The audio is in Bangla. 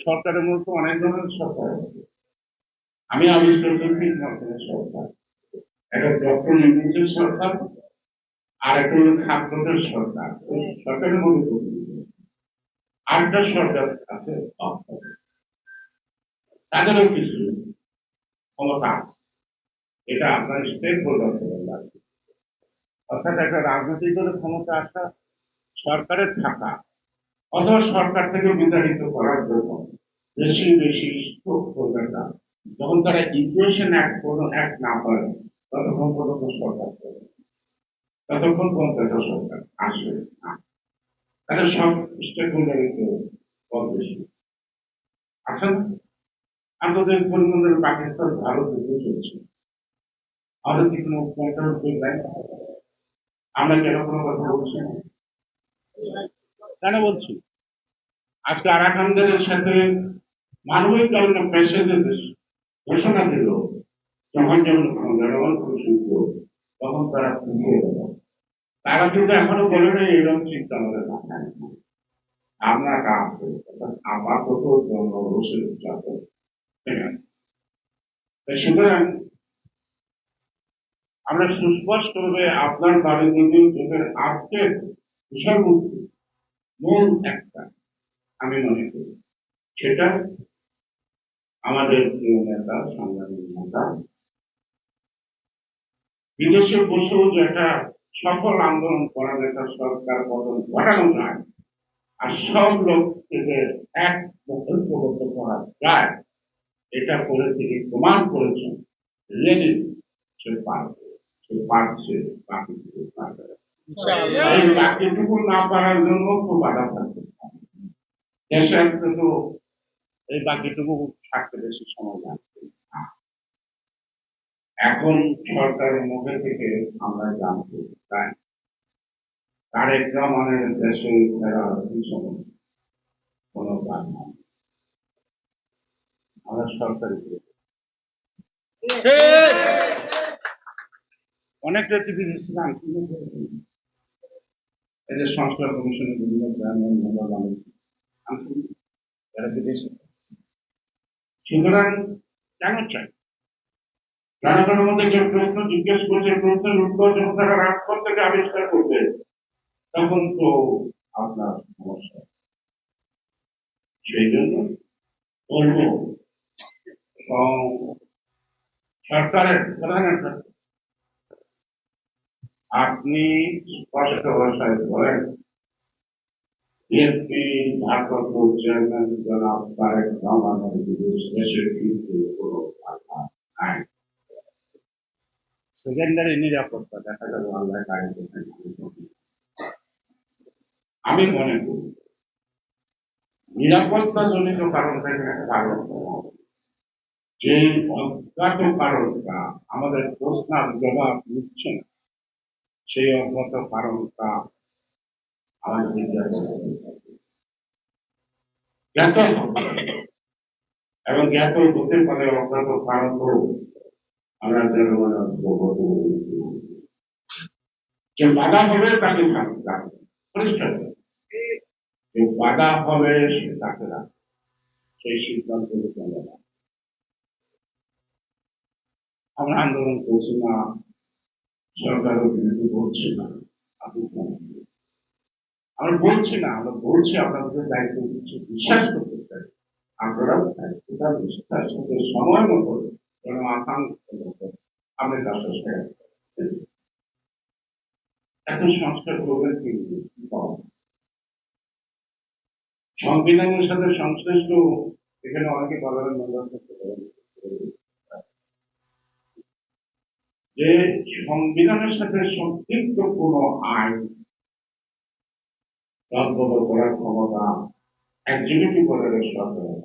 সরকারের মধ্যে অনেক ধরনের সরকার আছে আমি আবিষ্কার করছি সরকার একটা ডক্টর ইউনিসের সরকার আর একটা ছাত্রদের সরকার সরকারের মধ্যে। আরেকটা সরকার আছে অক্ষর। তাদেরও কিছু ক্ষমতা আছে। এটা আপনার স্টেট হোল্ডার লাগবে অর্থাৎ একটা রাজনৈতিক দলের ক্ষমতা আসা, সরকারের থাকা, অথবা সরকার থেকে বিতাড়িত করার জন্য বেশি বেশি করবেন না যখন তারা ইকুয়েশন অ্যাক্ট কোনো অ্যাক্ট না করে, ততক্ষণ পর্যন্ত সরকার করে ততক্ষণ পর্যন্ত একটা সরকার আসে না। তাহলে সব স্টেক হোল্ডারের কম বেশি। আছেন আন্তর্জাতিক পরিমণ্ডলে পাকিস্তান ভারত যুদ্ধ চলছে আমাদের কি কোনো কন্ট্রোল নাই আমরা কেন কোনো কথা বলছি কেন বলছি আজকে আরাকানদের সাথে মানবিক কারণে প্রেসিডেন্ট ঘোষণা দিল যখন যখন জনগণ খুশিত তখন তারা পিছিয়ে গেল তারা কিন্তু এখনও বলে নেই এরকম চিন্তা আমাদের মাথায়। আমরা আছে অর্থাৎ আপাতত জনরোষের চাপে ঠিক আছে? তাই সুতরাং আমরা সুস্পষ্টভাবে আপনার বাড়ি যদি চোখের আজকের বিষয়বস্তু মূল একটা আমি মনে করি। সেটা আমাদের প্রিয় নেতা সংগ্রামী নেতা বিদেশে বসেও যে একটা সফল আন্দোলন করার একটা সরকার পতন ঘটানো যায়, আর সব লোককে এক ঐক্যবদ্ধ করা যায়। এটা করে তিনি প্রমাণ করেছেন রিয়েলি সে পারবে সে পারছে বাকিটুকু পারবে। এই বাকিটুকু না পারার জন্য তো বাধা থাকবে দেশে একটা তো এই বাকিটুকু থাকতে বেশি সময় লাগবে। এখন সরকারের মুখে থেকে আমরা জানতে চাই, তারেক রহমানের দেশে ফেরার কোনো কারণ নাই। আমরা সরকারি। অনেক রেসিপি ছিলাম এই সংস্কার কমিশনের বিভিন্ন চেয়ারম্যান মেম্বার আনছেন যারা বিদেশে সুতরাং কেন চাই জনগণের মধ্যে যে প্রশ্ন জিজ্ঞেস করছে প্রশ্নের উত্তর যখন তারা রাজপথ থেকে আবিষ্কার করবে তখন তো আপনার সমস্যা সেই জন্য বলব সরকারের প্রধানের কাছে আপনি স্পষ্ট ভাষায় বলেন বিএনপি ভারপ্রাপ্ত চেয়ারম্যান জনাব তারেক রহমানের বিদেশ দেশে কিন্তু কোনো বাধা নাই? সেকেন্ডারি নিরাপত্তা দেখা গেল আল্লাহ আমি মনে করি নিরাপত্তা জনিত কারণ থেকে কারণ যে অজ্ঞাত কারণটা আমাদের প্রশ্নের জবাব দিচ্ছে না। সেই অজ্ঞাত কারণটা এবং জ্ঞাত হতে পারে অজ্ঞাত কারণ আমরা জনগণের। যে বাধা হবে তাকে যে বাধা হবে সে তাকে রাখবে। সেই সিদ্ধান্ত। আমরা আন্দোলন করছি না সরকার বলছি না আমরা বলছি না, আমরা বলছি, আপনাদের দায়িত্ব দিচ্ছি বিশ্বাস করতে চাই। আপনারা সময় মতো শেয়ার এত সংস্কার করবেন কিন্তু? সংবিধানের সাথে সংশ্লিষ্ট এখানে অনেকে বলার মেম্বার করতে পারেন। যে সংবিধানের সাথে সম্পৃক্ত কোন আইন রদবদল করার ক্ষমতা এক্সিকিউটিভ অর্ডারের সরকারের